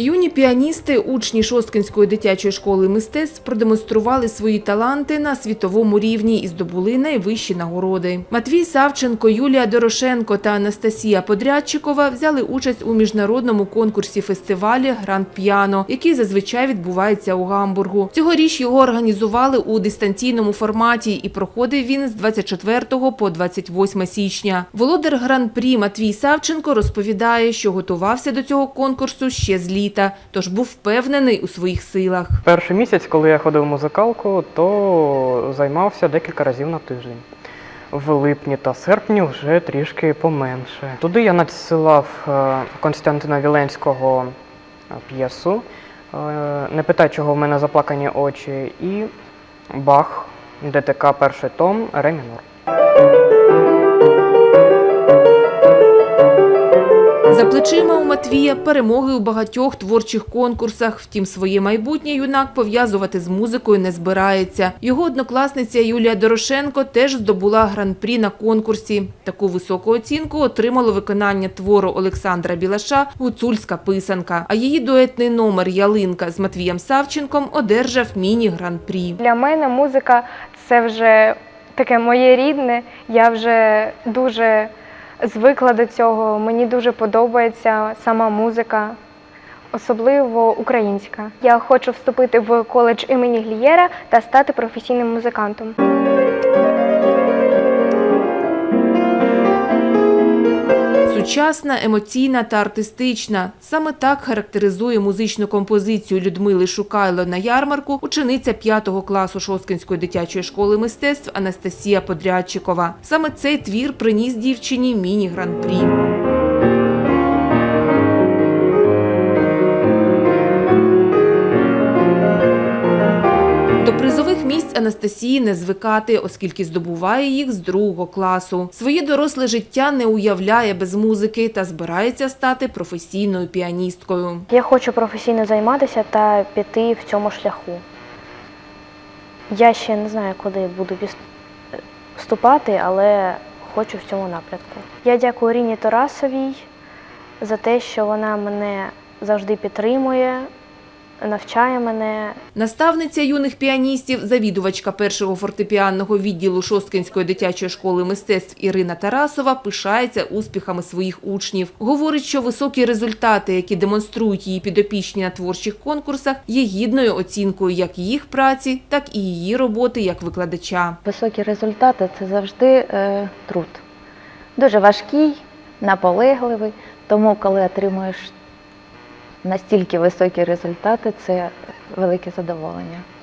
Юні піаністи, учні Шосткинської дитячої школи мистецтв продемонстрували свої таланти на світовому рівні і здобули найвищі нагороди. Матвій Савченко, Юлія Дорошенко та Анастасія Подрядчикова взяли участь у міжнародному конкурсі фестивалі Гранд Піано, який зазвичай відбувається у Гамбургу. Цьогоріч його організували у дистанційному форматі і проходив він з 24 по 28 січня. Володар Гран-прі Матвій Савченко розповідає, що готувався до цього конкурсу ще з літа, тож був впевнений у своїх силах. Перший місяць, коли я ходив в музикалку, то займався декілька разів на тиждень. В липні та серпні вже трішки поменше. Туди я надсилав е, Константина Віленського е, п'єсу. е, Не питай, чого в мене заплакані очі, і Бах, ДТК перший том, ре мінор. За плечима у Матвія перемоги у багатьох творчих конкурсах. Втім, своє майбутнє юнак пов'язувати з музикою не збирається. Його однокласниця Юлія Дорошенко теж здобула гран-прі на конкурсі. Таку високу оцінку отримало виконання твору Олександра Білаша «Гуцульська писанка. А її дуетний номер Ялинка з Матвієм Савченком одержав міні-гран-прі. Для мене музика це вже таке моє рідне. Я вже дуже звикла до цього. Мені дуже подобається сама музика, особливо українська. Я хочу вступити в коледж імені Глієра та стати професійним музикантом. Сучасна, емоційна та артистична. Саме так характеризує музичну композицію Людмили Шукайло на ярмарку учениця 5 класу Шосткинської дитячої школи мистецтв Анастасія Подрядчикова. Саме цей твір приніс дівчині міні-гран-прі. До Анастасії не звикати, оскільки здобуває їх з другого класу. Своє доросле життя не уявляє без музики та збирається стати професійною піаністкою. Я хочу професійно займатися та піти в цьому шляху. Я ще не знаю, куди буду вступати, але хочу в цьому напрямку. Я дякую Ріні Тарасовій за те, що вона мене завжди підтримує, навчає мене. Наставниця юних піаністів, завідувачка першого фортепіанного відділу Шосткинської дитячої школи мистецтв Ірина Тарасова пишається успіхами своїх учнів. Говорить, що високі результати, які демонструють її підопічні на творчих конкурсах, є гідною оцінкою як їх праці, так і її роботи як викладача. Високі результати це завжди е, труд. Дуже важкий, наполегливий. Тому, коли отримуєш настільки високі результати, це велике задоволення.